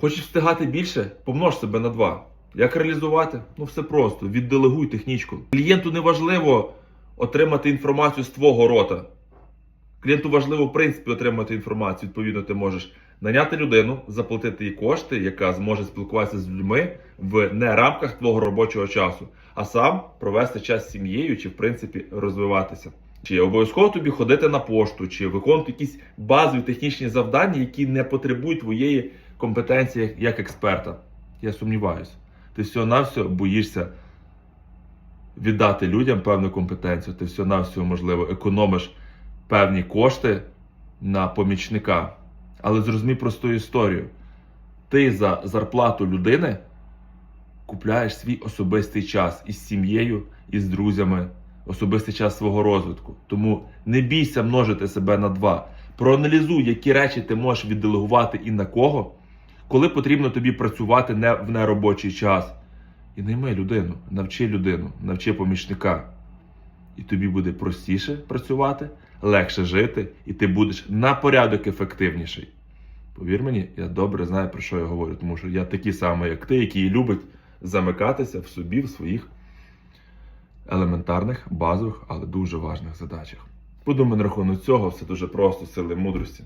Хочеш встигати більше? Помнож себе на два. Як реалізувати? Ну все просто. Відделегуй технічку. Клієнту не важливо отримати інформацію з твого рота. Клієнту важливо, в принципі, отримати інформацію. Відповідно, ти можеш наняти людину, заплатити їй кошти, яка зможе спілкуватися з людьми в не рамках твого робочого часу, а сам провести час з сім'єю чи, в принципі, розвиватися. Чи обов'язково тобі ходити на пошту, чи виконувати якісь базові технічні завдання, які не потребують твоєї компетенції як- експерта. Я сумніваюся. Ти всього-навсього боїшся віддати людям певну компетенцію. Ти всього-навсього, можливо, економиш певні кошти на помічника. Але зрозумій просту історію. Ти за зарплату людини купляєш свій особистий час із сім'єю, із друзями, особистий час свого розвитку. Тому не бійся множити себе на два. Проаналізуй, які речі ти можеш відделегувати і на кого, коли потрібно тобі працювати не в неробочий час. І найми людину, навчи людину, навчи помічника. І тобі буде простіше працювати, легше жити, і ти будеш на порядок ефективніший. Повір мені, я добре знаю, про що я говорю, тому що я такий самий, як ти, який любить замикатися в собі, в своїх елементарних, базових, але дуже важних задачах. Подумай на рахунок цього, все дуже просто, сили мудрості.